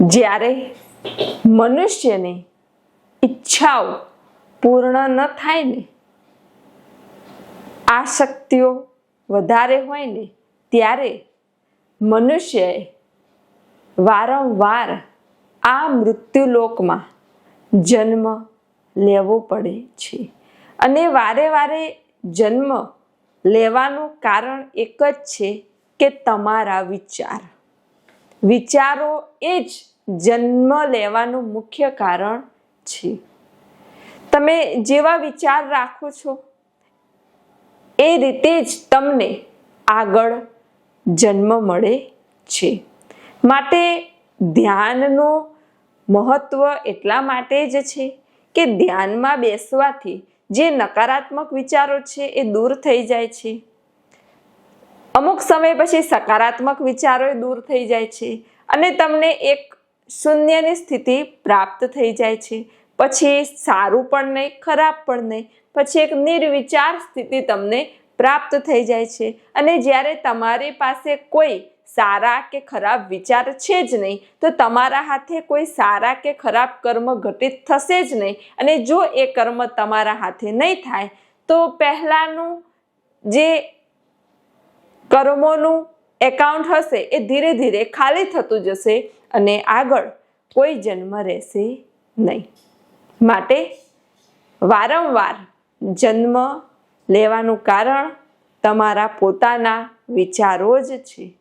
જ્યારે મનુષ્યની ઈચ્છાઓ પૂર્ણ ન થાય ને, આસક્તિઓ વધારે હોય ને, ત્યારે મનુષ્યએ વારંવાર આ મૃત્યુલોકમાં જન્મ લેવો પડે છે. અને વારે વારે જન્મ લેવાનું કારણ એક જ છે કે તમારા વિચાર. વિચારો એ જ જન્મ લેવાનું મુખ્ય કારણ છે. તમે જેવા વિચાર રાખો છો, એ રીતે જ તમને આગળ જન્મ મળે છે. માટે ધ્યાનનું મહત્વ એટલા માટે જ છે કે ધ્યાનમાં બેસવાથી જે નકારાત્મક વિચારો છે એ દૂર થઈ જાય છે. અમુક સમય પછી સકારાત્મક વિચારો દૂર થઈ જાય છે અને તમને એક શૂન્યની સ્થિતિ પ્રાપ્ત થઈ જાય છે. પછી સારું પણ નહીં, ખરાબ પણ નહીં. પછી એક નિર્વિચાર સ્થિતિ તમને પ્રાપ્ત થઈ જાય છે. અને જ્યારે તમારી પાસે કોઈ સારા કે ખરાબ વિચાર છે જ નહીં, તો તમારા હાથે કોઈ સારા કે ખરાબ કર્મ ઘટિત થશે જ નહીં. અને જો એ કર્મ તમારા હાથે નહીં થાય, તો પહેલાંનું જે કર્મોનું એકાઉન્ટ હશે, એ ધીરે ધીરે ખાલી થતું જશે. અને આગળ કોઈ જન્મ રહેશે નહીં. માટે વારંવાર જન્મ લેવાનું કારણ તમારા પોતાના વિચારો જ છે.